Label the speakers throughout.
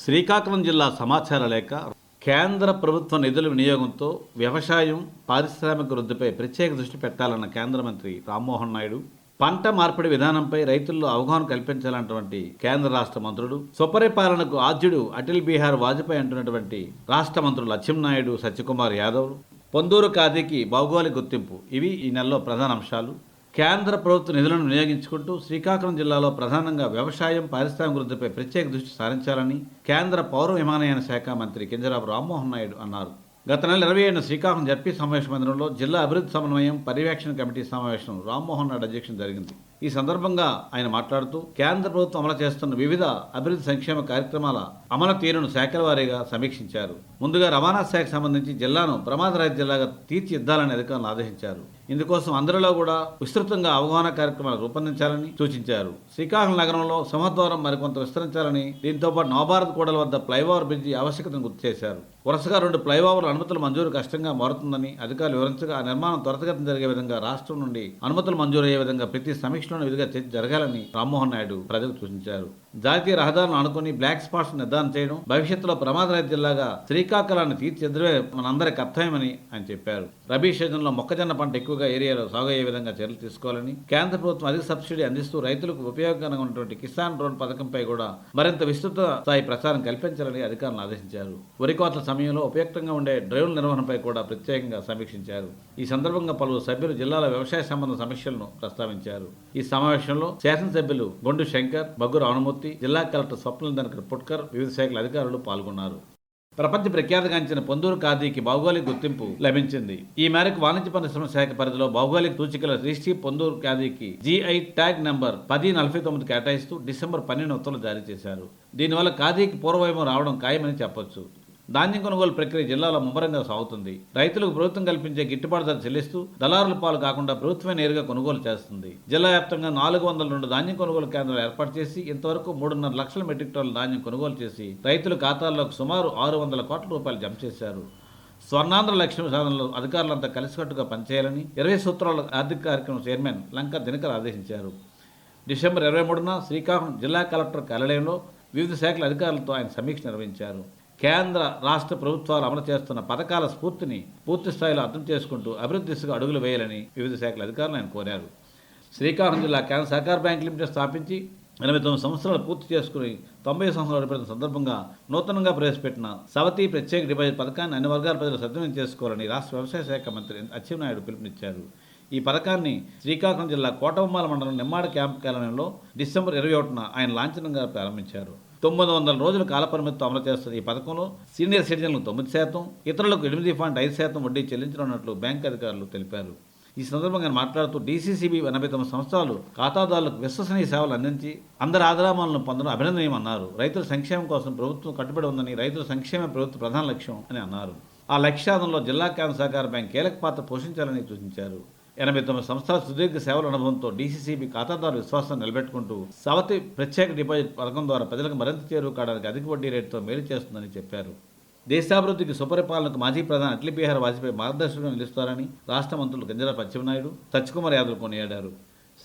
Speaker 1: శ్రీకాకుళం జిల్లా సమాచార లేఖ కేంద్ర ప్రభుత్వ నిధుల వినియోగంతో వ్యవసాయం పారిశ్రామిక వృద్ధిపై ప్రత్యేక దృష్టి పెట్టాలన్న కేంద్ర మంత్రి రామ్మోహన్ నాయుడు. పంట మార్పిడి విధానంపై రైతుల్లో అవగాహన కల్పించాలన్నటువంటి కేంద్ర రాష్ట్ర మంత్రులు స్వపరిపాలనకు ఆద్యుడు అటల్ బీహార్ వాజ్పేయి అంటున్నటువంటి రాష్ట్ర మంత్రులు అచ్చెన్నాయుడు సత్యకుమార్ యాదవ్. పొందూరు ఖాదీకి భౌగోళిక గుర్తింపు ఇవి ఈ నెలలో ప్రధాన అంశాలు. కేంద్ర ప్రభుత్వ నిధులను వినియోగించుకుంటూ శ్రీకాకుళం జిల్లాలో ప్రధానంగా వ్యవసాయం పారిశ్రామిక వృద్ధిపై ప్రత్యేక దృష్టి సారించాలని కేంద్ర పౌర విమానయాన శాఖ మంత్రి కింజరాపు రామ్మోహన్ నాయుడు అన్నారు. గత నెల ఇరవై ఏడున శ్రీకాకుళం జడ్పీ సమావేశ మందిరంలో జిల్లా అభివృద్ధి సమన్వయం పర్యవేక్షణ కమిటీ సమావేశం రామ్మోహన్ నాయుడు అధ్యక్షత జరిగింది. ఈ సందర్భంగా ఆయన మాట్లాడుతూ కేంద్ర ప్రభుత్వం అమలు చేస్తున్న వివిధ అభివృద్ధి సంక్షేమ కార్యక్రమాల అమలు తీరును శాఖల వారీగా సమీక్షించారు. ముందుగా రవాణా శాఖకు సంబంధించి జిల్లాను ప్రమాదరహిత జిల్లాగా తీర్చిదిద్దాలని అధికారులు ఆదేశించారు. ఇందుకోసం అందరిలో కూడా విస్తృతంగా అవగాహన కార్యక్రమాలు రూపొందించాలని సూచించారు. శ్రీకాకుళం నగరంలో సింహద్వారం మరికొంత విస్తరించాలని దీంతో పాటు నవభారత్ కూడల వద్ద ఫ్లైఓవర్ బ్రిడ్జి ఆవశ్యకతను గుర్తు చేశారు. వరుసగా రెండు ఫ్లైఓవర్ల అనుమతుల మంజూరు కష్టంగా మారుతుందని అధికారులు వివరించగా ఆ నిర్మాణం త్వరితగతిన జరిగే విధంగా రాష్ట్రం నుండి అనుమతులు మంజూరు అయ్యే విధంగా ప్రతి సమీక్ష సమీక్షలోని విధిగా జరగాలని రామ్మోహన్ నాయుడు ప్రజలకు సూచించారు. జాతీయ రహదారులను ఆనుకుని బ్లాక్ స్పాట్స్ నిర్ధారణ చేయడం భవిష్యత్తులో ప్రమాదరహిత జిల్లాగా శ్రీకాకుళాన్ని తీర్చిదిద్దడమే మనందరి కర్తవ్యమని ఆయన చెప్పారు. రబీ సీజన్లో మొక్కజొన్న పంట ఎక్కువగా ఏరియాలో సాగు అయ్యే విధంగా చర్యలు తీసుకోవాలని కేంద్ర ప్రభుత్వం అధిక సబ్సిడీ అందిస్తూ రైతులకు ఉపయోగకరంగా ఉన్నటువంటి కిసాన్ డ్రోన్ పథకంపై కూడా మరింత విస్తృత స్థాయి ప్రచారం కల్పించాలని అధికారులను ఆదేశించారు. వరి కోతల సమయంలో ఉపయుక్తంగా ఉండే డ్రైవ్ల నిర్వహణపై కూడా ప్రత్యేకంగా సమీక్షించారు. ఈ సందర్భంగా పలువురు సభ్యులు జిల్లాల వ్యవసాయ సంబంధ సమస్యలను ప్రస్తావించారు. ఈ సమావేశంలో శాసనసభ్యులు బొండు శంకర్ బగ్గురు అనుమూర్తి జిల్లా కలెక్టర్ స్వప్న ధనకర్ పుట్కర్ వివిధ శాఖల అధికారులు పాల్గొన్నారు. ప్రపంచ ప్రఖ్యాతిగాంచిన పొందూరు ఖాదీకి భౌగోళిక గుర్తింపు లభించింది. ఈ మేరకు వాణిజ్య పరిశ్రమ శాఖ పరిధిలో భౌగోళిక సూచికల రిజిస్ట్రీ పొందూరు ఖాదీకి జీఐ ట్యాగ్ నంబర్ పది నలభై తొమ్మిది కేటాయిస్తూ డిసెంబర్ పన్నెండు ఉత్తర్వులు జారీ చేశారు. దీనివల్ల ఖాదీకి పూర్వవైభవం రావడం ఖాయమని చెప్పొచ్చు. ధాన్యం కొనుగోలు ప్రక్రియ జిల్లాలో ముమ్మరంగా సాగుతుంది. రైతులకు ప్రభుత్వం కల్పించే గిట్టుబాటు ధర చెల్లిస్తూ దళారుల పాలు కాకుండా ప్రభుత్వమే నేరుగా కొనుగోలు చేస్తుంది. జిల్లా వ్యాప్తంగా నాలుగు వందల రెండు ధాన్యం కొనుగోలు కేంద్రాలు ఏర్పాటు చేసి ఇంతవరకు మూడున్నర లక్షల మెట్రిక్ టన్నుల ధాన్యం కొనుగోలు చేసి రైతుల ఖాతాల్లోకి సుమారు ఆరు వందల కోట్ల రూపాయలు జమ చేశారు. స్వర్ణాంధ్ర లక్ష్మీ సాధనలో అధికారులంతా కలిసికట్టుగా పనిచేయాలని ఇరవై సూత్రాల ఆర్థిక కార్యక్రమం చైర్మన్ లంక దినకర్ ఆదేశించారు. డిసెంబర్ ఇరవై మూడున శ్రీకాకుళం జిల్లా కలెక్టర్ కార్యాలయంలో వివిధ శాఖల అధికారులతో ఆయన సమీక్ష నిర్వహించారు. కేంద్ర రాష్ట్ర ప్రభుత్వాలు అమలు చేస్తున్న పథకాల స్ఫూర్తిని పూర్తి స్థాయిలో అర్థం చేసుకుంటూ అభివృద్ధి దిశగా అడుగులు వేయాలని వివిధ శాఖల అధికారులు ఆయన కోరారు. శ్రీకాకుళం జిల్లా కేంద్ర సహకార బ్యాంక్ లిమిటెడ్ స్థాపించి ఎనభై తొమ్మిది సంవత్సరాలు పూర్తి చేసుకుని తొంభై సంవత్సరాలు అడుగుపెట్టిన సందర్భంగా నూతనంగా ప్రవేశపెట్టిన సవతి ప్రత్యేక డిపాజిట్ పథకాన్ని అన్ని వర్గాల ప్రజలు సద్వినియోగం చేసుకోవాలని రాష్ట్ర వ్యవసాయ శాఖ మంత్రి అచ్చెన్నాయుడు పిలుపునిచ్చారు. ఈ పథకాన్ని శ్రీకాకుళం జిల్లా కోటబొమ్మాల మండలం నిమ్మాడ క్యాంప్ కార్యాలయంలో డిసెంబర్ ఇరవై ఒకటిన ఆయన లాంఛనంగా ప్రారంభించారు. తొమ్మిది వందల రోజుల కాలపరిమితితో అమలు చేస్తున్న ఈ పథకంలో సీనియర్ సిటిజన్లకు తొమ్మిది శాతం ఇతరులకు ఎనిమిది పాయింట్ ఐదు శాతం వడ్డీ చెల్లించనున్నట్లు బ్యాంక్ అధికారులు తెలిపారు. ఈ సందర్భంగా మాట్లాడుతూ డీసీసీబీ ఎనభై తొమ్మిది సంవత్సరాలు ఖాతాదారులకు విశ్వసనీయ సేవలు అందించి అందరి ఆదరామాలను పొందడం అభినందనీయమన్నారు. రైతుల సంక్షేమం కోసం ప్రభుత్వం కట్టుబడి ఉందని రైతుల సంక్షేమ ప్రభుత్వ ప్రధాన లక్ష్యం అని అన్నారు. ఆ లక్ష్యాధంలో జిల్లా కేంద్ర సహకార బ్యాంక్ కీలక పాత్ర పోషించాలని సూచించారు. ఎనభై తొమ్మిది సంవత్సరాల సుదీర్ఘ సేవల అనుభవంతో డీసీసీబీ ఖాతాదారు విశ్వాసాన్ని నిలబెట్టుకుంటూ సవతి ప్రత్యేక డిపాజిట్ పథకం ద్వారా ప్రజలకు మరింత చేరువ కావడానికి అధిక వడ్డీ రేటుతో మేలు చేస్తుందని చెప్పారు. దేశాభివృద్ధికి సుపరిపాలనకు మాజీ ప్రధాని అటల్ బిహారీ వాజ్పేయి మార్గదర్శకంగా నిలుస్తారని రాష్ట్ర మంత్రులు గంజల పశ్చిమనాయుడు సత్యకుమార్ యాదవ్ కొనియాడారు.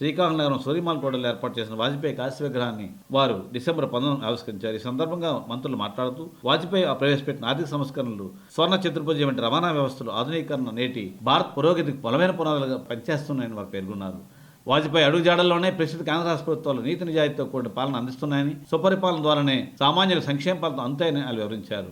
Speaker 1: శ్రీకాకుళం నగరం సూర్యమాల్ కోటలో ఏర్పాటు చేసిన వాజ్పేయి కాశీ విగ్రహాన్ని వారు డిసెంబర్ పంతొమ్మిది ఆవిష్కరించారు. ఈ సందర్భంగా మంత్రులు మాట్లాడుతూ వాజ్పేయి ప్రవేశపెట్టిన ఆర్థిక సంస్కరణలు స్వర్ణ చతుర్భుజం వంటి రవాణా వ్యవస్థలు ఆధునీకరణ నేటి భారత్ పురోగతికి బలమైన పునాదులుగా పనిచేస్తున్నాయని వారు పేర్కొన్నారు. వాజ్పేయి అడుగుజాడల్లోనే ప్రస్తుత కేంద్ర రాష్ట్ర ప్రభుత్వాలు నీతి నిజాయితీతో కూడిన పాలన అందిస్తున్నాయని సుపరిపాలన ద్వారానే సామాన్యుల సంక్షేమ పాలన అంతాయని వాళ్ళు వివరించారు.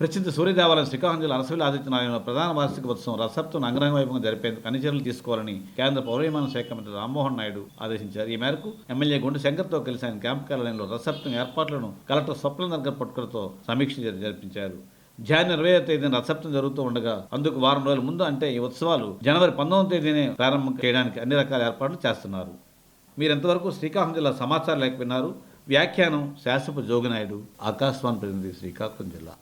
Speaker 1: ప్రసిద్ధ సూర్యదేవాలయం శ్రీకాకుళం జిల్లా అరసవిల్లి ఆదిత్యనారాయణ ప్రధాన వార్షిక ఉత్సవం రసప్తం అంగరంగ వైభవంగా జరిపేందుకు అన్ని చర్యలు తీసుకోవాలని కేంద్ర పౌరవిమాన శాఖ మంత్రి రామ్మోహన్ నాయుడు ఆదేశించారు. ఈ మేరకు ఎమ్మెల్యే గుండు శంకర్తో కలిసి ఆయన క్యాంప్ కార్యాలయంలో రసప్తం ఏర్పాట్లను కలెక్టర్ స్వప్న నగర్ పట్టుకలతో సమీక్ష జరిపించారు. జాన్ ఇరవై తేదీన రథసప్తం జరుగుతూ ఉండగా అందుకు వారం రోజుల ముందు అంటే ఈ ఉత్సవాలు జనవరి పంతొమ్మిది తేదీనే ప్రారంభం చేయడానికి అన్ని రకాల ఏర్పాట్లు చేస్తున్నారు. మీరు ఎంతవరకు శ్రీకాకుళం జిల్లా సమాచారం లేక విన్నారు వ్యాఖ్యానం శాసపు జోగినాయుడు ఆకాశవాణి ప్రతినిధి శ్రీకాకుళం జిల్లా.